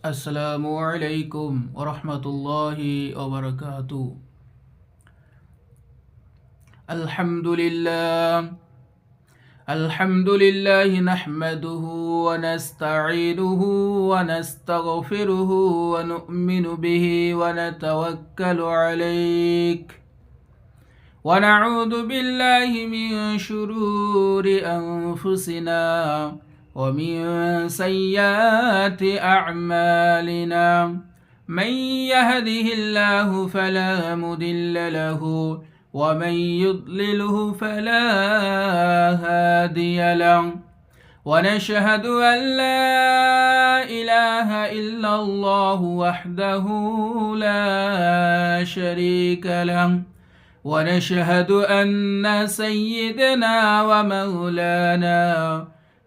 السلام عليكم ورحمة الله وبركاته. الحمد لله. الحمد لله نحمده ونستعينه ونستغفره ونؤمن به ونتوكل عليك ونعوذ بالله من شرور أنفسنا. ومن سيئات أعمالنا من يهده الله فلا مضل له ومن يضلله فلا هادي له ونشهد أن لا إله إلا الله وحده لا شريك له ونشهد أن سيدنا ومولانا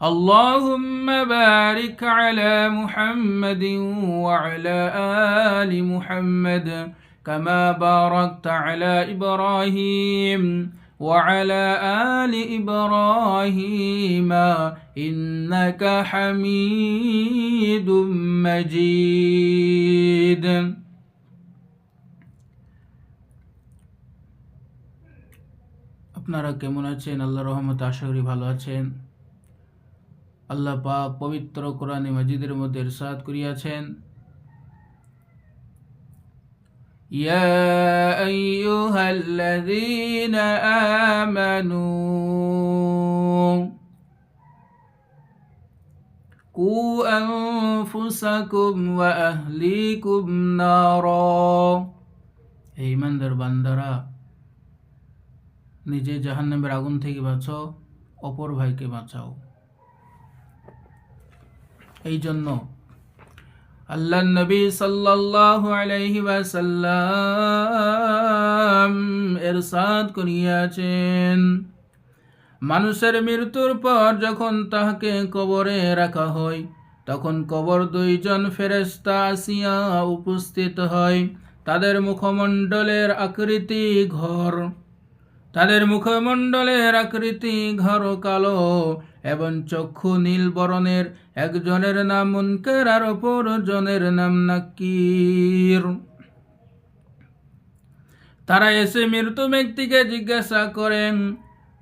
اللهم بارك على محمد وعلى ال محمد كما باركت على ابراهيم وعلى آل إبراهيم إنك حميد مجيد আপনারা কেমন আছেন আল্লাহ রহমত আশা করি ভালো আছেন আল্লাহ পাক পবিত্র কোরআনে মজিদের মধ্যে ইরশাদ করিয়াছেন يا أيها الذين آمنوا قوا أنفسكم وأهليكم نارا এই ইমানদার বান্দারা নিজে জাহান্নামের আগুন থেকে বাঁচাও অপর ভাইকে বাঁচাও এই জন্য আল্লাহ নবী সাল্লাল্লাহু আলাইহি ওয়াসাল্লাম এরশাদ করিয়াছেন। মানুষের মৃত্যুর পর যখন তাহাকে কবরে রাখা হয়, তখন কবর দুইজন ফেরেস্তা আসিয়া উপস্থিত হয়। তাদের মুখমণ্ডলের আকৃতি ঘর। তাদের মুখমণ্ডলের আকৃতি ঘর কালো, এবং চক্ষু নীল বরণের, একজনের নাম মুনকের আর অপর জনের নাম নাকির। তারা এসে মৃত্যু ব্যক্তিকে জিজ্ঞাসা করেন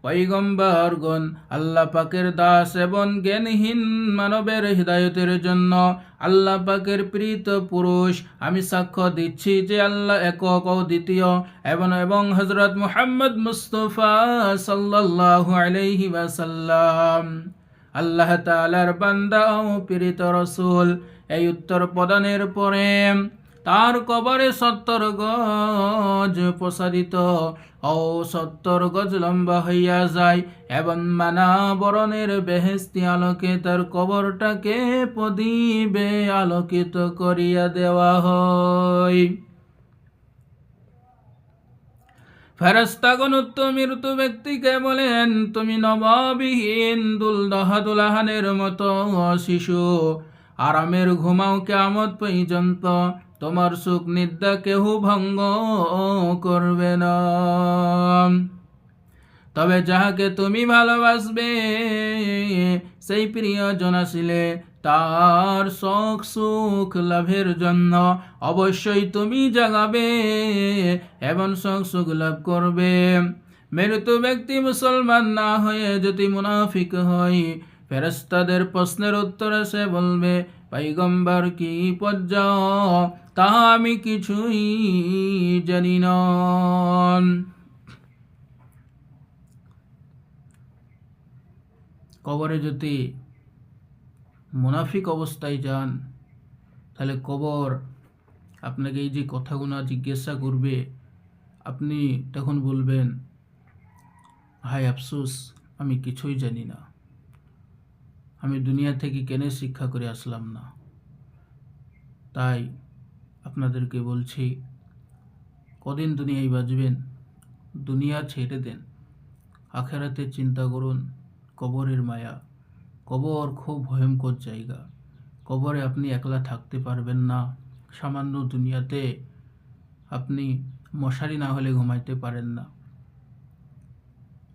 পৈগম্বরগণ আল্লাহ পাকের দাস এবং জ্ঞানহীন মানবের হৃদায়তের জন্য আল্লাহ পাকের প্রীত পুরুষ। আমি সাক্ষ্য দিচ্ছি যে আল্লাহ একক ও দ্বিতীয় এবং এবং হজরত মুহাম্মদ মুস্তফা সাল্লাল্লাহু আলাইহি ওয়াসাল্লাম। আল্লাহ তাআলার বান্দা ও প্রীত রসুল, এই উত্তর প্রদানের পরে তার কবরে সত্তর গজ প্রসারিত। ও সত্তর গজ লম্বা হইয়া যায়। এবং মানা বরণের বেহেস্তি আলোকে তার কবরটাকে প্রদীপে আলোকিত করিয়া দেওয়া হয়। ফেরস্তাগণ মৃত্যু ব্যক্তিকে বলেন, তুমি নবাবিহীন দুলদহাদুলাহানের মতো শিশু। আরামের ঘুমাও কেমত পর্যন্ত। তোমার সুখ নিদ্রা কেহ ভঙ্গ করবে না। তবে যাহাকে তুমি ভালোবাসবে, সেই প্রিয়জন আসিলে তার শখ সুখ লাভের জন্য অবশ্যই তুমি জাগাবে এবং শখ সুখ লাভ করবে। মৃত ব্যক্তি মুসলমান না হয়ে যদি মুনাফিক হয় ফেরস্তাদের প্রশ্নের উত্তরে সে বলবে পাইগম্বার কি পর্যায় তাহা আমি কিছুই জানি না। কবরে যদি মুনাফিক অবস্থায় যান, তাহলে কবর আপনাকে এই যে কথাগুলো জিজ্ঞাসা করবে, আপনি তখন বলবেন, হায় আফসোস, আমি কিছুই জানি না। আমি দুনিয়া থেকে কেনে শিক্ষা করে আসলাম না? তাই আপনাদেরকে বলছি, কদিন দুনিয়ায় বাঁচবেন? দুনিয়া ছেড়ে দেন। আখেরাতে চিন্তা করুন, কবরের মায়া। কবর খুব ভয়ঙ্কর জায়গা। কবরে আপনি একলা থাকতে পারবেন না। সামান্য দুনিয়াতে আপনি মশারি না হলে ঘুমাইতে পারেন না।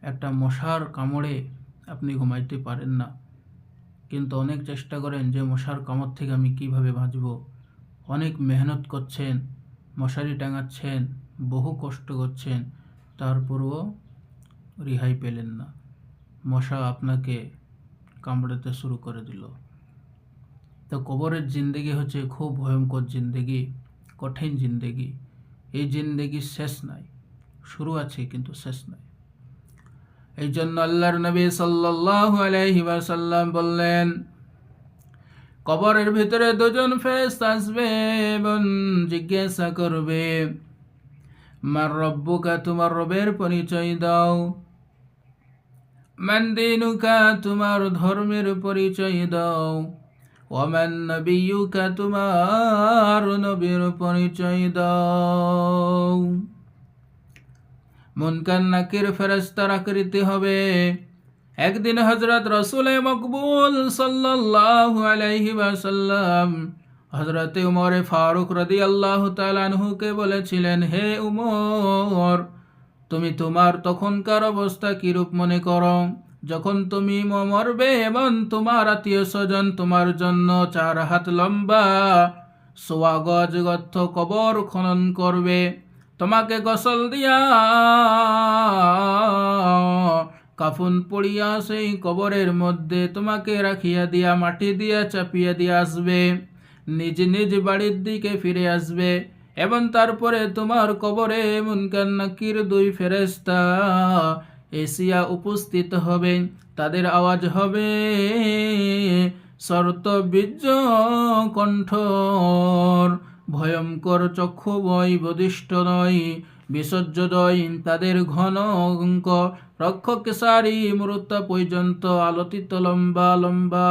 একটা মশার কামড়ে আপনি ঘুমাইতে পারেন না। কিন্তু অনেক চেষ্টা করেন যে মশার কামড় থেকে আমি কীভাবে বাঁচব। অনেক মেহনত করছেন, মশারি টাঙাচ্ছেন, বহু কষ্ট করছেন তারপরও রেহাই পেলেন না। মশা আপনাকে কামড়াতে শুরু করে দিল। তো কবরের জিন্দেগি হচ্ছে খুব ভয়ঙ্কর জিন্দেগি, কঠিন জিন্দেগি। এই জিন্দেগি শেষ নাই, শুরু আছে কিন্তু শেষ নাই। এই জন্য আল্লাহর নবী সাল্লাল্লাহু আলাইহি ওয়াসাল্লাম বললেন, কবরের ভিতরে দুজন ফেস আসবে এবং জিজ্ঞাসা করবে, মার রব্বুকা তোমার রবের পরিচয় দাও। মান দিনুকা তোমার ধর্মের পরিচয় দাও। ওমান নবিয়ুকা তোমার নবীর পরিচয় দাও। মুনকার নাকির ফেরস্তার আকৃতি হবে। একদিন হজরত রসুল মকবুল সাল্লাল্লাহু আলাইহি ওয়াসাল্লাম হজরত উমর ফারুক রদি আল্লাহ তালানহুকে বলেছিলেন, হে উমর, তুমি তোমার তখনকার অবস্থা কিরূপ মনে করো? যখন তুমি মরবে এবং তোমার আত্মীয় স্বজন তোমার জন্য চার হাত লম্বা সোয়া গজ গর্থ কবর খনন করবে তোমাকে গোসল দিয়া কাফুন পড়িয়া সেই কবরের মধ্যে তোমাকে রাখিয়া দিয়া, মাটি দিয়া চাপিয়া দিয়া আসবে, নিজ নিজ বাড়ির দিকে ফিরে আসবে। এবং তারপরে তোমার কবরে মুনকার নাকির দুই ফেরেস্তা এসিয়া উপস্থিত হবে, তাদের আওয়াজ হবে, শর্ত বীর্য কণ্ঠর। ভয়ঙ্কর চক্ষু বই বদিষ্ঠ নয় বিসর্জদয় তাদের ঘন অঙ্ক। রক্ষকেশারী মূর্ত পর্যন্ত আলোতিত লম্বা লম্বা।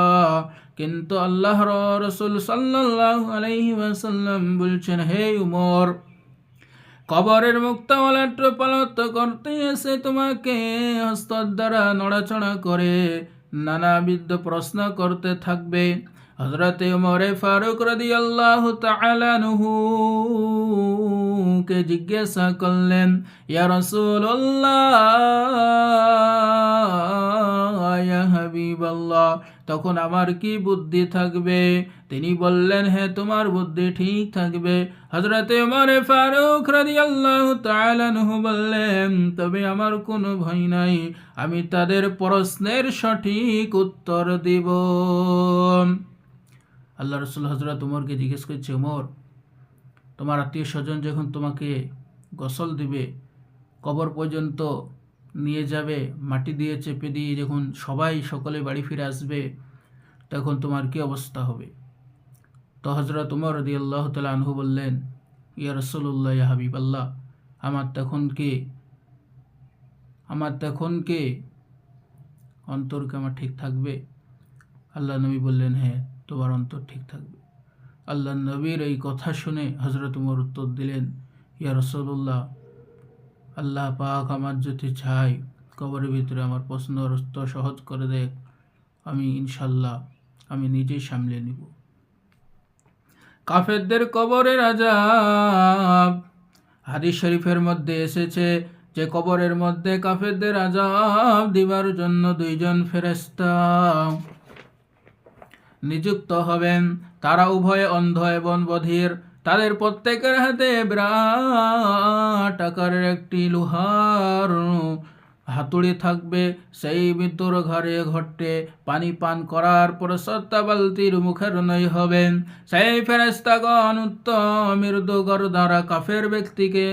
কিন্তু আল্লাহর রসুল আলাইহি ওয়াসাল্লাম বলছেন, হে উমর, কবরের মুক্তাওয়ালাট পালত করতে এসে তোমাকে হস্ত দ্বারা নড়াচড়া করে নানাবিধ প্রশ্ন করতে থাকবে। হজরত উমরে ফারুক রদি আল্লাহ কে জিজ্ঞাসা করলেন, ইয়া রসুল্লাহ হাবিবাল্লাহ, তখন আমার কি বুদ্ধি থাকবে? তিনি বললেন হ্যাঁ তোমার বুদ্ধি ঠিক থাকবে। হজরতে উমরে ফারুক রাদি আল্লাহ তালানহু বললেন, তবে আমার কোনো ভয় নাই, আমি তাদের প্রশ্নের সঠিক উত্তর দিব। আল্লাহ রসুল হজরত উমরকে জিজ্ঞেস করছে, উমর, তোমার আত্মীয় স্বজন যখন তোমাকে গোসল দিবে, কবর পর্যন্ত নিয়ে যাবে, মাটি দিয়ে চেপে দিয়ে যখন সবাই সকলে বাড়ি ফিরে আসবে, তখন তোমার কি অবস্থা হবে? তো হজরত উমর রদি আল্লাহ তালা আনহু বললেন, ইয়া রসুল্লাহ ইয়া হাবিব আল্লাহ আমার তখন কে, আমার তখন কে? অন্তরকে আমার ঠিক থাকবে? আল্লাহ নবী বললেন হ্যাঁ। তোমার অন্তর ঠিক থাকবে। আল্লাহ নবীর এই কথা শুনে হজরত উমর উত্তর দিলেন, ইয়া রসল্লাহ আল্লাহ পাক আমার যদি চাই কবরের ভিতরে আমার প্রশ্ন উত্তর সহজ করে দেখ, আমি ইনশাল্লাহ, আমি নিজেই সামলে নিব। কাফেরদের কবরের আজাব হাদিস শরীফের মধ্যে এসেছে যে, কবরের মধ্যে কাফেরদের আজাব দিবার জন্য দুইজন ফেরেস্তা নিযুক্ত হবেন। তারা উভয়ে অন্ধ এবং বধির। তাদের প্রত্যেকের হাতে বিরাট আকারের একটি লোহার হাতুড়ি থাকবে। সেই মৃত্যুর ঘরে ঘটে পানি পান করার পর সত্তাবালতির মুখের নই হবেন। সেই ফেরেস্তাগণ উত্তম মৃদু দ্বারা কাফের ব্যক্তিকে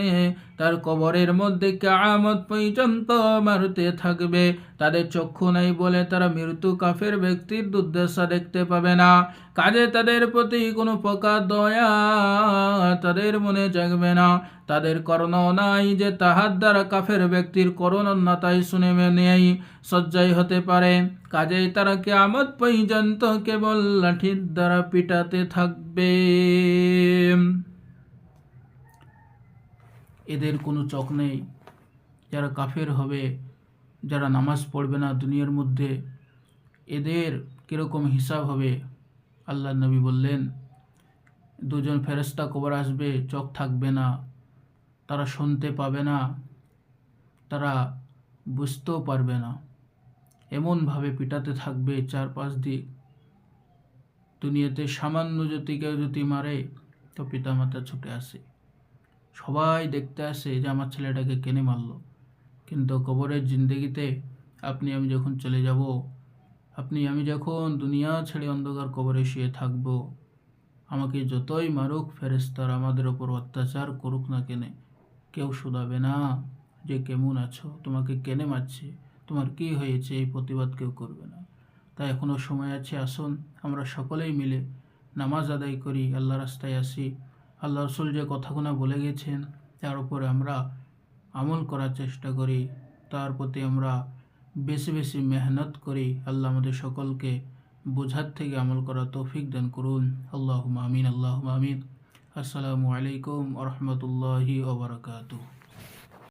তার কবরের মধ্যে কেমত পর্যন্ত মারতে থাকবে। তাদের চক্ষু নাই বলে তারা মৃত্যু কাফের ব্যক্তির দুর্দশা দেখতে পাবে না। কাজে তাদের প্রতি কোনো প্রকার দয়া তাদের মনে জাগবে না। তাদের কর্ণ নাই যে তাহার দ্বারা কাফের ব্যক্তির করুণতাই শুনে নেই। সজ্জাই হতে পারে। কাজেই তারা কেমত পর্যন্ত কেবল লাঠির দ্বারা পিটাতে থাকবে। এদের কোনো চক নেই। যারা কাফের হবে, যারা নামাজ পড়বে না দুনিয়ার মধ্যে, এদের কীরকম হিসাব হবে? আল্লাহ নবী বললেন, দুজন ফেরেস্তা কবর আসবে চোখ থাকবে না, তারা শুনতে পাবে না, তারা বুঝতেও পারবে না। এমনভাবে পিটাতে থাকবে চার পাঁচ দিক দুনিয়াতে সামান্য যদি কেউ যদি মারে, তো পিতামাতা ছুটে আসে। সবাই দেখতে আসে যে আমার ছেলেটাকে কেনে মারল। কিন্তু কবরের জিন্দগিতে আপনি, আমি যখন চলে যাব, আপনি, আমি যখন দুনিয়া ছেড়ে অন্ধকার কবরে শুয়ে থাকব, আমাকে যতই মারুক ফেরেস্তার আমাদের ওপর অত্যাচার করুক না কেনে। কেউ শুধাবে না যে কেমন আছো, তোমাকে কেনে মারছে, তোমার কি হয়েছে এই প্রতিবাদ কেউ করবে না। তাই এখনও সময় আছে, আসুন, আমরা সকলেই মিলে নামাজ আদায় করি আল্লাহ রাস্তায় আসি। আল্লাহ রসুল যে কথাগুলো বলে গেছেন, তার উপরে আমরা আমল করার চেষ্টা করি। তার প্রতি আমরা বেশি বেশি মেহনত করি। আল্লাহ আমাদের সকলকে বোঝার থেকে আমল করা তৌফিক দান করুন। আল্লাহ মামিন আল্লাহ আমিন। আসসালামু আলাইকুম রহমতুল্লাহি ওবরাকাতুহ